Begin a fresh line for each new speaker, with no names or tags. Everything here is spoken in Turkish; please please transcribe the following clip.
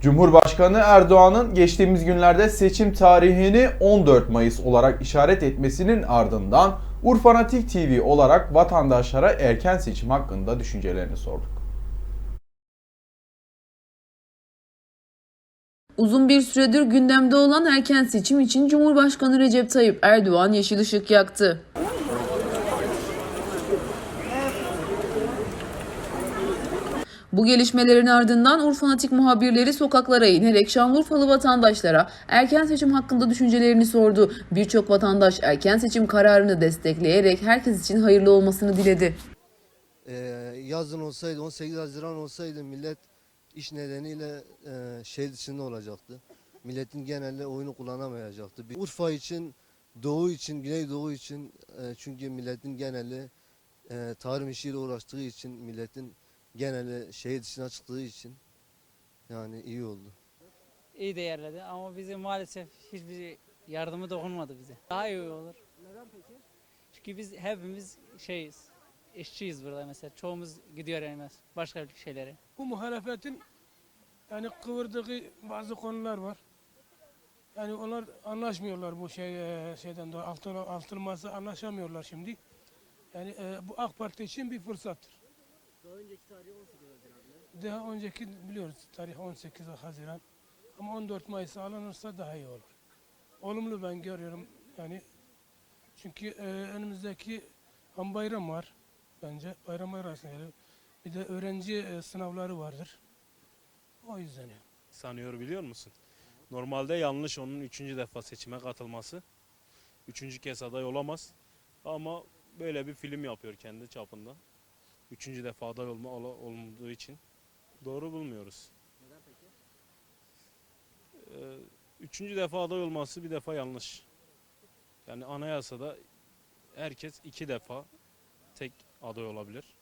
Cumhurbaşkanı Erdoğan'ın geçtiğimiz günlerde seçim tarihini 14 Mayıs olarak işaret etmesinin ardından Urfanatik TV olarak vatandaşlara erken seçim hakkında düşüncelerini sorduk.
Uzun bir süredir gündemde olan erken seçim için Cumhurbaşkanı Recep Tayyip Erdoğan yeşil ışık yaktı. Bu gelişmelerin ardından Urfanatik muhabirleri sokaklara inerek Şanlıurfalı vatandaşlara erken seçim hakkında düşüncelerini sordu. Birçok vatandaş erken seçim kararını destekleyerek herkes için hayırlı olmasını diledi.
Ee, yazın olsaydı 18 Haziran olsaydı millet iş nedeniyle e, şehir dışında olacaktı. Milletin genelde oyunu kullanamayacaktı. Urfa için, Doğu için, Güneydoğu için e, çünkü milletin geneli e, tarım işiyle uğraştığı için milletin geneli şehir dışına çıktığı için yani iyi oldu.
iyi değerledi ama bize maalesef hiçbir yardımı dokunmadı bize. Daha iyi olur.
Neden peki?
Çünkü biz hepimiz şeyiz, işçiyiz burada mesela. Çoğumuz gidiyor yani başka şeylere.
Bu muhalefetin yani kıvırdığı bazı konular var. Yani onlar anlaşmıyorlar bu şey e, şeyden dolayı altın masa anlaşamıyorlar şimdi. Yani e, bu AK Parti için bir fırsattır.
Daha önceki tarihi 18 Haziran'da.
Daha önceki biliyoruz tarih 18 Haziran. Ama 14 Mayıs'a alınırsa daha iyi olur. Olumlu ben görüyorum yani. Çünkü e, önümüzdeki ham bayram var bence. Bayram arasında yani. Bir de öğrenci e, sınavları vardır. O yüzden yani.
sanıyor biliyor musun? Normalde yanlış onun üçüncü defa seçime katılması. Üçüncü kez aday olamaz. Ama böyle bir film yapıyor kendi çapında. Üçüncü defa aday olma, olmadığı için. Doğru bulmuyoruz.
Neden peki?
Ee, üçüncü defa aday olması bir defa yanlış. Yani anayasada herkes iki defa tek aday olabilir.